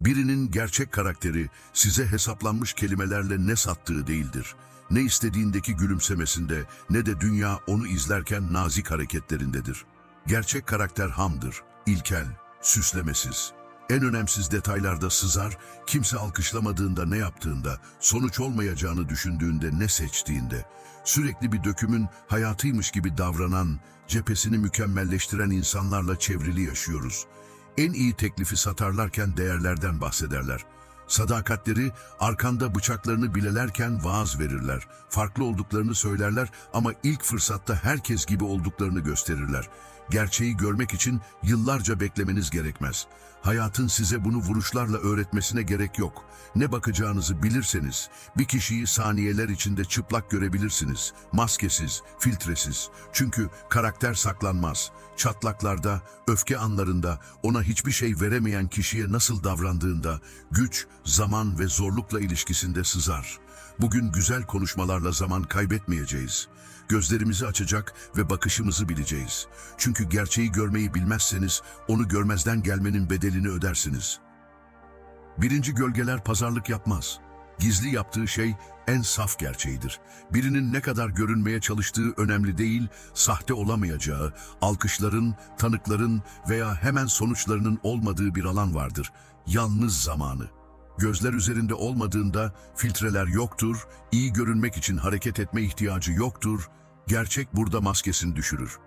Birinin gerçek karakteri size hesaplanmış kelimelerle ne sattığı değildir. Ne istediğindeki gülümsemesinde ne de dünya onu izlerken nazik hareketlerindedir. Gerçek karakter hamdır, ilkel, süslemesiz. En önemsiz detaylarda sızar, kimse alkışlamadığında ne yaptığında, sonuç olmayacağını düşündüğünde ne seçtiğinde, sürekli bir dökümün hayatıymış gibi davranan, cephesini mükemmelleştiren insanlarla çevrili yaşıyoruz. En iyi teklifi satarlarken değerlerden bahsederler. Sadakatleri arkanda bıçaklarını bilelerken vaaz verirler. Farklı olduklarını söylerler ama ilk fırsatta herkes gibi olduklarını gösterirler. Gerçeği görmek için yıllarca beklemeniz gerekmez. Hayatın size bunu vuruşlarla öğretmesine gerek yok. Ne bakacağınızı bilirseniz bir kişiyi saniyeler içinde çıplak görebilirsiniz. Maskesiz, filtresiz. Çünkü karakter saklanmaz. Çatlaklarda, öfke anlarında, ona hiçbir şey veremeyen kişiye nasıl davrandığında, güç, zaman ve zorlukla ilişkisinde sızar. Bugün güzel konuşmalarla zaman kaybetmeyeceğiz. Gözlerimizi açacak ve bakışımızı bileceğiz. Çünkü gerçeği görmeyi bilmezseniz onu görmezden gelmenin bedelini ödersiniz. Birinci gölgeler pazarlık yapmaz. Gizli yaptığı şey en saf gerçeğidir. Birinin ne kadar görünmeye çalıştığı önemli değil, sahte olamayacağı, alkışların, tanıkların veya hemen sonuçlarının olmadığı bir alan vardır. Yalnız zamanı. Gözler üzerinde olmadığında filtreler yoktur, iyi görünmek için hareket etme ihtiyacı yoktur, gerçek burada maskesini düşürür.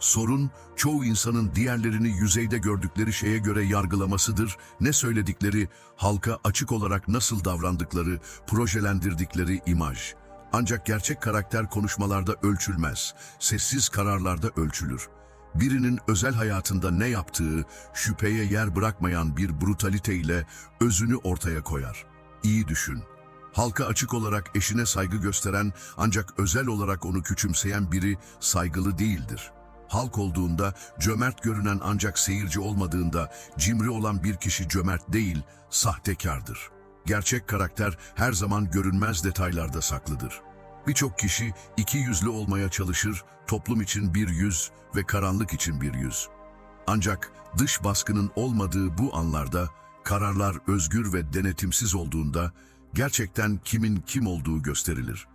Sorun, çoğu insanın diğerlerini yüzeyde gördükleri şeye göre yargılamasıdır, ne söyledikleri, halka açık olarak nasıl davrandıkları, projelendirdikleri imaj. Ancak gerçek karakter konuşmalarda ölçülmez, sessiz kararlarda ölçülür. Birinin özel hayatında ne yaptığı, şüpheye yer bırakmayan bir brutalite ile özünü ortaya koyar. İyi düşün. Halka açık olarak eşine saygı gösteren ancak özel olarak onu küçümseyen biri saygılı değildir. Halk olduğunda cömert görünen ancak seyirci olmadığında cimri olan bir kişi cömert değil, sahtekardır. Gerçek karakter her zaman görünmez detaylarda saklıdır. Birçok kişi iki yüzlü olmaya çalışır, toplum için bir yüz ve karanlık için bir yüz. Ancak dış baskının olmadığı bu anlarda, kararlar özgür ve denetimsiz olduğunda, gerçekten kimin kim olduğu gösterilir.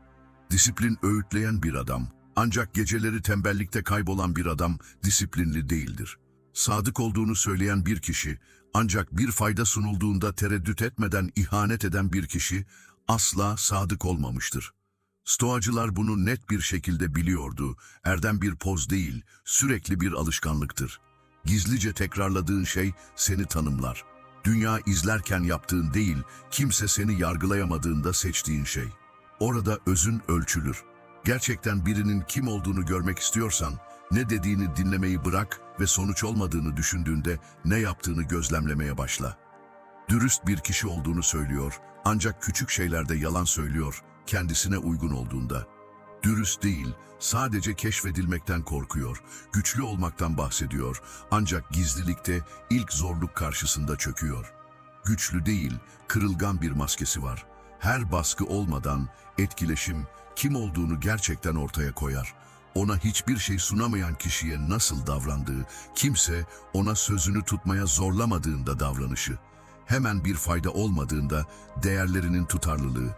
Disiplin öğütleyen bir adam, ancak geceleri tembellikte kaybolan bir adam disiplinli değildir. Sadık olduğunu söyleyen bir kişi, ancak bir fayda sunulduğunda tereddüt etmeden ihanet eden bir kişi, asla sadık olmamıştır. Stoacılar bunu net bir şekilde biliyordu. Erdem bir poz değil, sürekli bir alışkanlıktır. Gizlice tekrarladığın şey seni tanımlar. Dünya izlerken yaptığın değil, kimse seni yargılayamadığında seçtiğin şey. Orada özün ölçülür. Gerçekten birinin kim olduğunu görmek istiyorsan, ne dediğini dinlemeyi bırak ve sonuç olmadığını düşündüğünde ne yaptığını gözlemlemeye başla. Dürüst bir kişi olduğunu söylüyor, ancak küçük şeylerde yalan söylüyor, kendisine uygun olduğunda. Dürüst değil, sadece keşfedilmekten korkuyor, güçlü olmaktan bahsediyor, ancak gizlilikte ilk zorluk karşısında çöküyor. Güçlü değil, kırılgan bir maskesi var. Her baskı olmadan etkileşim kim olduğunu gerçekten ortaya koyar. Ona hiçbir şey sunamayan kişiye nasıl davrandığı, kimse ona sözünü tutmaya zorlamadığında davranışı, hemen bir fayda olmadığında değerlerinin tutarlılığı,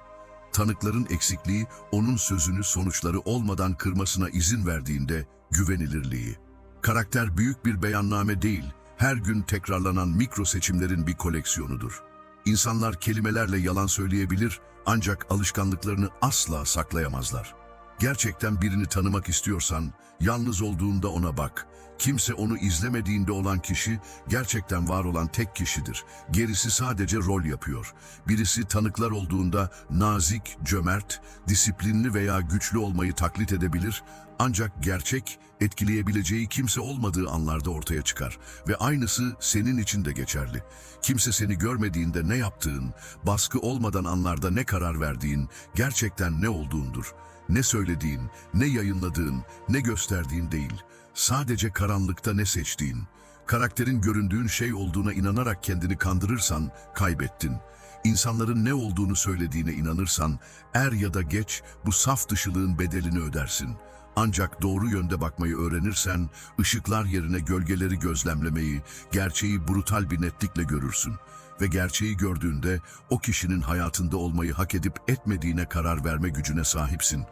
tanıkların eksikliği onun sözünü sonuçları olmadan kırmasına izin verdiğinde güvenilirliği. Karakter büyük bir beyanname değil, her gün tekrarlanan mikro seçimlerin bir koleksiyonudur. İnsanlar kelimelerle yalan söyleyebilir ancak alışkanlıklarını asla saklayamazlar. Gerçekten birini tanımak istiyorsan, yalnız olduğunda ona bak. Kimse onu izlemediğinde olan kişi, gerçekten var olan tek kişidir. Gerisi sadece rol yapıyor. Birisi tanıklar olduğunda nazik, cömert, disiplinli veya güçlü olmayı taklit edebilir. Ancak gerçek, etkileyebileceği kimse olmadığı anlarda ortaya çıkar. Ve aynısı senin için de geçerli. Kimse seni görmediğinde ne yaptığın, baskı olmadan anlarda ne karar verdiğin, gerçekten ne olduğundur. Ne söylediğin, ne yayınladığın, ne gösterdiğin değil. Sadece karanlıkta ne seçtiğin. Karakterin göründüğün şey olduğuna inanarak kendini kandırırsan kaybettin. İnsanların ne olduğunu söylediğine inanırsan er ya da geç bu saf dışılığın bedelini ödersin. Ancak doğru yönde bakmayı öğrenirsen ışıklar yerine gölgeleri gözlemlemeyi, gerçeği brutal bir netlikle görürsün. ve gerçeği gördüğünde o kişinin hayatında olmayı hak edip etmediğine karar verme gücüne sahipsin.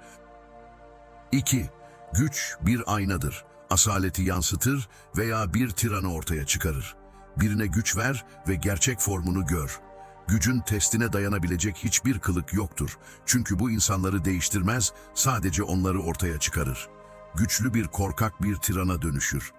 2. Güç bir aynadır. Asaleti yansıtır veya bir tiranı ortaya çıkarır. Birine güç ver ve gerçek formunu gör. Gücün testine dayanabilecek hiçbir kılık yoktur. Çünkü bu insanları değiştirmez, sadece onları ortaya çıkarır. Güçlü bir korkak bir tirana dönüşür.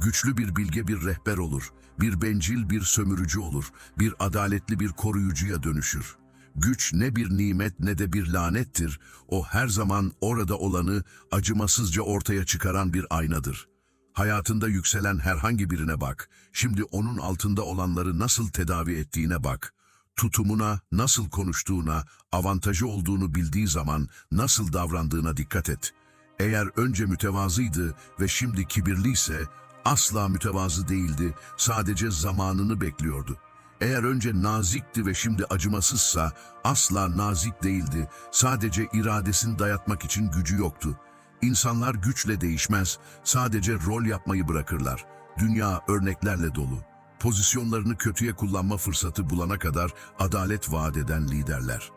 Güçlü bir bilge bir rehber olur. Bir bencil bir sömürücü olur. Bir adaletli bir koruyucuya dönüşür. Güç ne bir nimet ne de bir lanettir. O her zaman orada olanı acımasızca ortaya çıkaran bir aynadır. Hayatında yükselen herhangi birine bak. Şimdi onun altında olanları nasıl tedavi ettiğine bak. Tutumuna, nasıl konuştuğuna, avantajı olduğunu bildiği zaman nasıl davrandığına dikkat et. Eğer önce mütevazıydı ve şimdi kibirliyse asla mütevazı değildi, sadece zamanını bekliyordu. Eğer önce nazikti ve şimdi acımasızsa asla nazik değildi, sadece iradesini dayatmak için gücü yoktu. İnsanlar güçle değişmez, sadece rol yapmayı bırakırlar. Dünya örneklerle dolu. Pozisyonlarını kötüye kullanma fırsatı bulana kadar adalet vaat eden liderler.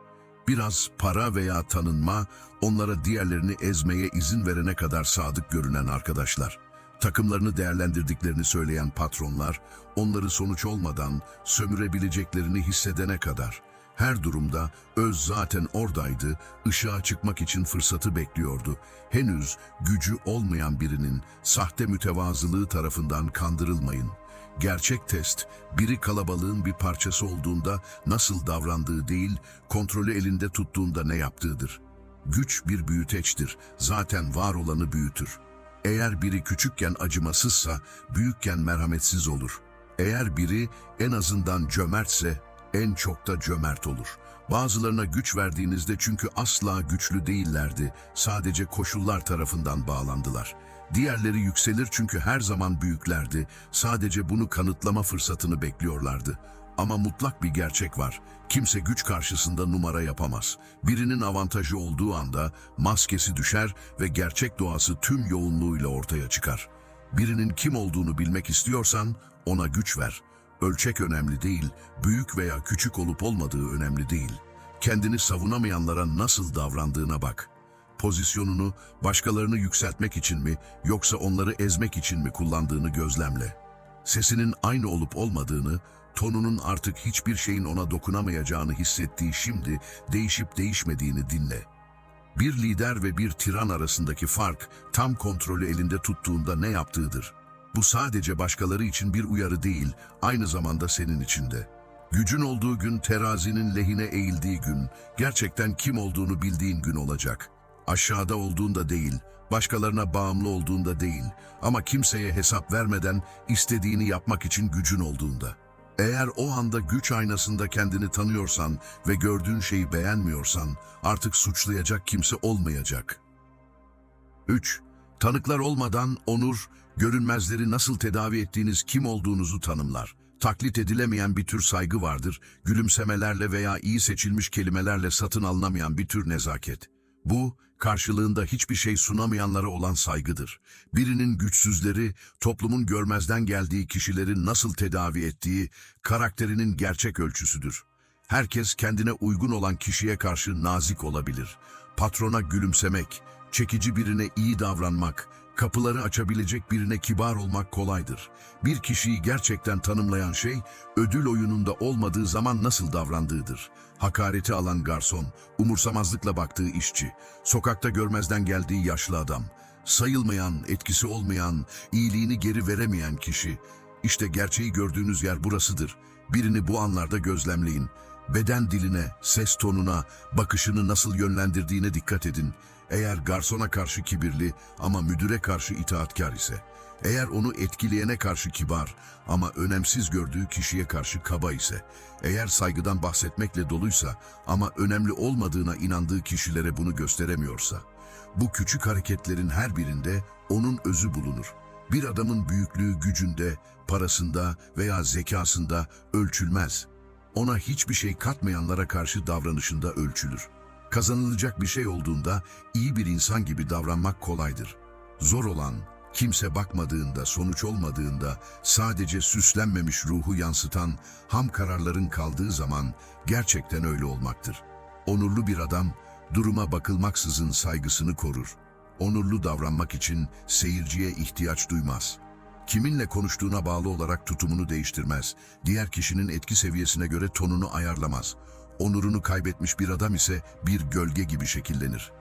Biraz para veya tanınma, onlara diğerlerini ezmeye izin verene kadar sadık görünen arkadaşlar. Takımlarını değerlendirdiklerini söyleyen patronlar, onları sonuç olmadan sömürebileceklerini hissedene kadar. Her durumda öz zaten oradaydı, ışığa çıkmak için fırsatı bekliyordu. Henüz gücü olmayan birinin sahte mütevazılığı tarafından kandırılmayın. Gerçek test, biri kalabalığın bir parçası olduğunda nasıl davrandığı değil, kontrolü elinde tuttuğunda ne yaptığıdır. Güç bir büyüteçtir, zaten var olanı büyütür. Eğer biri küçükken acımasızsa, büyükken merhametsiz olur. Eğer biri en azından cömertse, en çok da cömert olur. Bazılarına güç verdiğinizde çünkü asla güçlü değillerdi, sadece koşullar tarafından bağlandılar. Diğerleri yükselir çünkü her zaman büyüklerdi, sadece bunu kanıtlama fırsatını bekliyorlardı. Ama mutlak bir gerçek var. Kimse güç karşısında numara yapamaz. Birinin avantajı olduğu anda maskesi düşer ve gerçek doğası tüm yoğunluğuyla ortaya çıkar. Birinin kim olduğunu bilmek istiyorsan ona güç ver. Ölçek önemli değil, büyük veya küçük olup olmadığı önemli değil. Kendini savunamayanlara nasıl davrandığına bak. Pozisyonunu başkalarını yükseltmek için mi yoksa onları ezmek için mi kullandığını gözlemle. Sesinin aynı olup olmadığını, tonunun artık hiçbir şeyin ona dokunamayacağını hissettiği şimdi değişip değişmediğini dinle. Bir lider ve bir tiran arasındaki fark tam kontrolü elinde tuttuğunda ne yaptığıdır. Bu sadece başkaları için bir uyarı değil, aynı zamanda senin için de. Gücün olduğu gün terazinin lehine eğildiği gün, gerçekten kim olduğunu bildiğin gün olacak. Aşağıda olduğunda değil, başkalarına bağımlı olduğunda değil ama kimseye hesap vermeden istediğini yapmak için gücün olduğunda. Eğer o anda güç aynasında kendini tanıyorsan ve gördüğün şeyi beğenmiyorsan artık suçlayacak kimse olmayacak. 3. Tanıklar olmadan onur, görünmezleri nasıl tedavi ettiğiniz kim olduğunuzu tanımlar. Taklit edilemeyen bir tür saygı vardır, gülümsemelerle veya iyi seçilmiş kelimelerle satın alınamayan bir tür nezaket. Bu, karşılığında hiçbir şey sunamayanlara olan saygıdır. Birinin güçsüzleri, toplumun görmezden geldiği kişileri nasıl tedavi ettiği, karakterinin gerçek ölçüsüdür. Herkes kendine uygun olan kişiye karşı nazik olabilir. Patrona gülümsemek, çekici birine iyi davranmak, kapıları açabilecek birine kibar olmak kolaydır. Bir kişiyi gerçekten tanımlayan şey, ödül oyununda olmadığı zaman nasıl davrandığıdır. Hakareti alan garson, umursamazlıkla baktığı işçi, sokakta görmezden geldiği yaşlı adam, sayılmayan, etkisi olmayan, iyiliğini geri veremeyen kişi. İşte gerçeği gördüğünüz yer burasıdır. Birini bu anlarda gözlemleyin. Beden diline, ses tonuna, bakışını nasıl yönlendirdiğine dikkat edin. Eğer garsona karşı kibirli ama müdüre karşı itaatkar ise, eğer onu etkileyene karşı kibar ama önemsiz gördüğü kişiye karşı kaba ise, eğer saygıdan bahsetmekle doluysa ama önemli olmadığına inandığı kişilere bunu gösteremiyorsa, bu küçük hareketlerin her birinde onun özü bulunur. Bir adamın büyüklüğü gücünde, parasında veya zekasında ölçülmez. Ona hiçbir şey katmayanlara karşı davranışında ölçülür. Kazanılacak bir şey olduğunda iyi bir insan gibi davranmak kolaydır. Zor olan kimse bakmadığında, sonuç olmadığında, sadece süslenmemiş ruhu yansıtan ham kararların kaldığı zaman gerçekten öyle olmaktır. Onurlu bir adam, duruma bakılmaksızın saygısını korur. Onurlu davranmak için seyirciye ihtiyaç duymaz. Kiminle konuştuğuna bağlı olarak tutumunu değiştirmez. Diğer kişinin etki seviyesine göre tonunu ayarlamaz. Onurunu kaybetmiş bir adam ise bir gölge gibi şekillenir.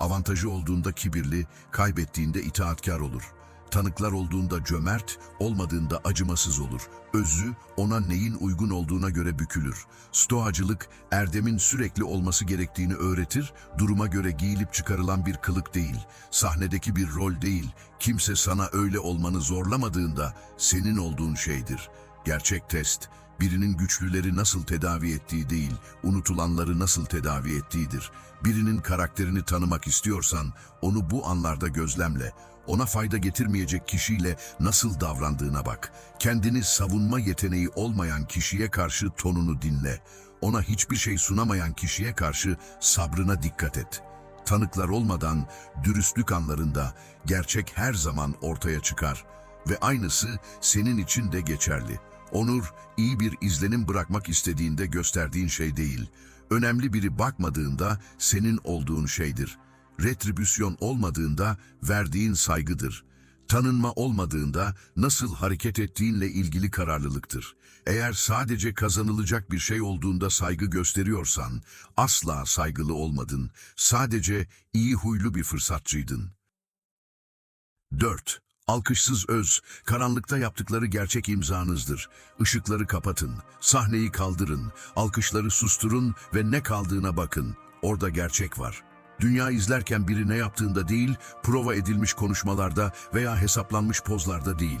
Avantajı olduğunda kibirli, kaybettiğinde itaatkar olur. Tanıklar olduğunda cömert, olmadığında acımasız olur. Özü ona neyin uygun olduğuna göre bükülür. Stoacılık, erdemin sürekli olması gerektiğini öğretir, duruma göre giyilip çıkarılan bir kılık değil, sahnedeki bir rol değil, kimse sana öyle olmanı zorlamadığında senin olduğun şeydir. Gerçek test, birinin güçlüleri nasıl tedavi ettiği değil, unutulanları nasıl tedavi ettiğidir. Birinin karakterini tanımak istiyorsan, onu bu anlarda gözlemle. Ona fayda getirmeyecek kişiyle nasıl davrandığına bak. Kendini savunma yeteneği olmayan kişiye karşı tonunu dinle. Ona hiçbir şey sunamayan kişiye karşı sabrına dikkat et. Tanıklar olmadan dürüstlük anlarında gerçek her zaman ortaya çıkar ve aynısı senin için de geçerli. Onur, iyi bir izlenim bırakmak istediğinde gösterdiğin şey değil. Önemli biri bakmadığında senin olduğun şeydir. Retribüsyon olmadığında verdiğin saygıdır. Tanınma olmadığında nasıl hareket ettiğinle ilgili kararlılıktır. Eğer sadece kazanılacak bir şey olduğunda saygı gösteriyorsan, asla saygılı olmadın. Sadece iyi huylu bir fırsatçıydın. 4. Alkışsız öz, karanlıkta yaptıkları gerçek imzanızdır. Işıkları kapatın, sahneyi kaldırın, alkışları susturun ve ne kaldığına bakın. Orada gerçek var. Dünya izlerken biri ne yaptığında değil, prova edilmiş konuşmalarda veya hesaplanmış pozlarda değil.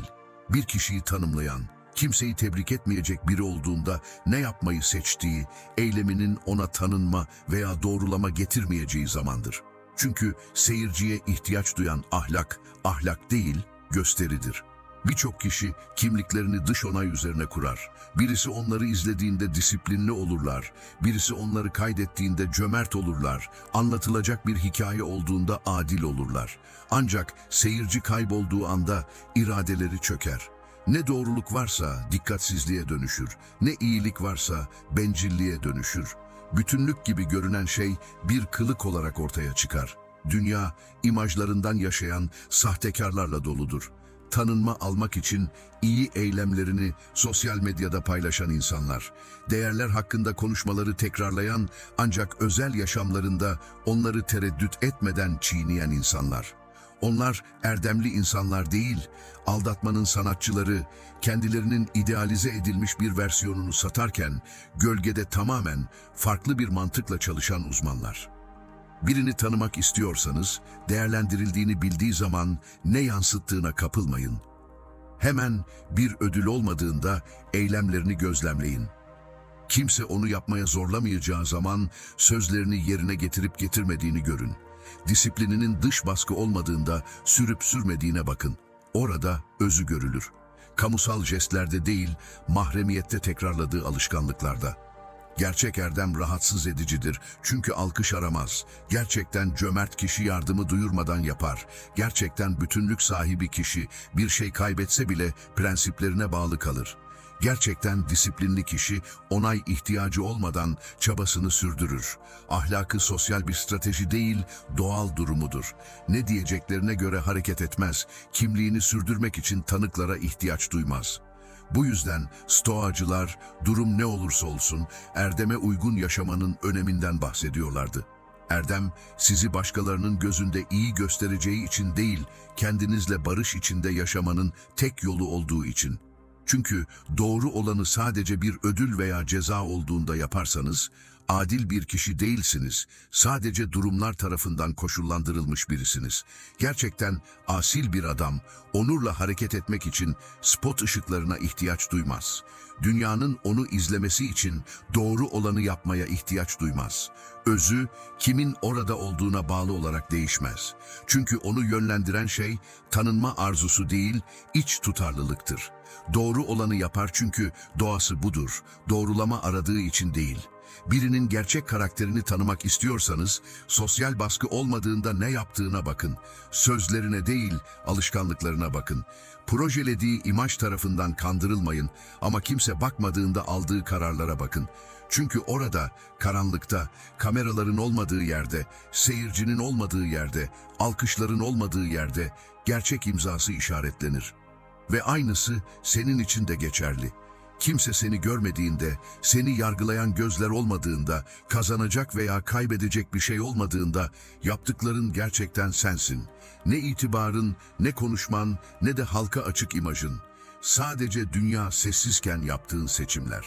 Bir kişiyi tanımlayan, kimseyi tebrik etmeyecek biri olduğunda ne yapmayı seçtiği, eyleminin ona tanınma veya doğrulama getirmeyeceği zamandır. Çünkü seyirciye ihtiyaç duyan ahlak, ahlak değil, gösteridir. Birçok kişi kimliklerini dış onay üzerine kurar. Birisi onları izlediğinde disiplinli olurlar. Birisi onları kaydettiğinde cömert olurlar. Anlatılacak bir hikaye olduğunda adil olurlar. Ancak seyirci kaybolduğu anda iradeleri çöker. Ne doğruluk varsa dikkatsizliğe dönüşür. Ne iyilik varsa bencilliğe dönüşür. Bütünlük gibi görünen şey bir kılık olarak ortaya çıkar. Dünya imajlarından yaşayan sahtekarlarla doludur. Tanınma almak için iyi eylemlerini sosyal medyada paylaşan insanlar, değerler hakkında konuşmaları tekrarlayan ancak özel yaşamlarında onları tereddüt etmeden çiğneyen insanlar. Onlar erdemli insanlar değil, aldatmanın sanatçıları, kendilerinin idealize edilmiş bir versiyonunu satarken gölgede tamamen farklı bir mantıkla çalışan uzmanlar. Birini tanımak istiyorsanız, değerlendirildiğini bildiği zaman ne yansıttığına kapılmayın. Hemen bir ödül olmadığında eylemlerini gözlemleyin. Kimse onu yapmaya zorlamayacağı zaman sözlerini yerine getirip getirmediğini görün. Disiplininin dış baskı olmadığında sürüp sürmediğine bakın. Orada özü görülür. Kamusal jestlerde değil, mahremiyette tekrarladığı alışkanlıklarda. Gerçek erdem rahatsız edicidir çünkü alkış aramaz. Gerçekten cömert kişi yardımı duyurmadan yapar. Gerçekten bütünlük sahibi kişi bir şey kaybetse bile prensiplerine bağlı kalır. Gerçekten disiplinli kişi onay ihtiyacı olmadan çabasını sürdürür. Ahlakı sosyal bir strateji değil, doğal durumudur. Ne diyeceklerine göre hareket etmez, kimliğini sürdürmek için tanıklara ihtiyaç duymaz.'' Bu yüzden stoacılar durum ne olursa olsun erdeme uygun yaşamanın öneminden bahsediyorlardı. Erdem sizi başkalarının gözünde iyi göstereceği için değil, kendinizle barış içinde yaşamanın tek yolu olduğu için. Çünkü doğru olanı sadece bir ödül veya ceza olduğunda yaparsanız, adil bir kişi değilsiniz. Sadece durumlar tarafından koşullandırılmış birisiniz. Gerçekten asil bir adam, onurla hareket etmek için spot ışıklarına ihtiyaç duymaz. Dünyanın onu izlemesi için doğru olanı yapmaya ihtiyaç duymaz. Özü, kimin orada olduğuna bağlı olarak değişmez. Çünkü onu yönlendiren şey, tanınma arzusu değil, iç tutarlılıktır. Doğru olanı yapar çünkü doğası budur, doğrulama aradığı için değil. Birinin gerçek karakterini tanımak istiyorsanız, sosyal baskı olmadığında ne yaptığına bakın. Sözlerine değil, alışkanlıklarına bakın. Projelediği imaj tarafından kandırılmayın ama kimse bakmadığında aldığı kararlara bakın. Çünkü orada, karanlıkta, kameraların olmadığı yerde, seyircinin olmadığı yerde, alkışların olmadığı yerde gerçek imzası işaretlenir. Ve aynısı senin için de geçerli. Kimse seni görmediğinde, seni yargılayan gözler olmadığında, kazanacak veya kaybedecek bir şey olmadığında yaptıkların gerçekten sensin. Ne itibarın, ne konuşman, ne de halka açık imajın. Sadece dünya sessizken yaptığın seçimler.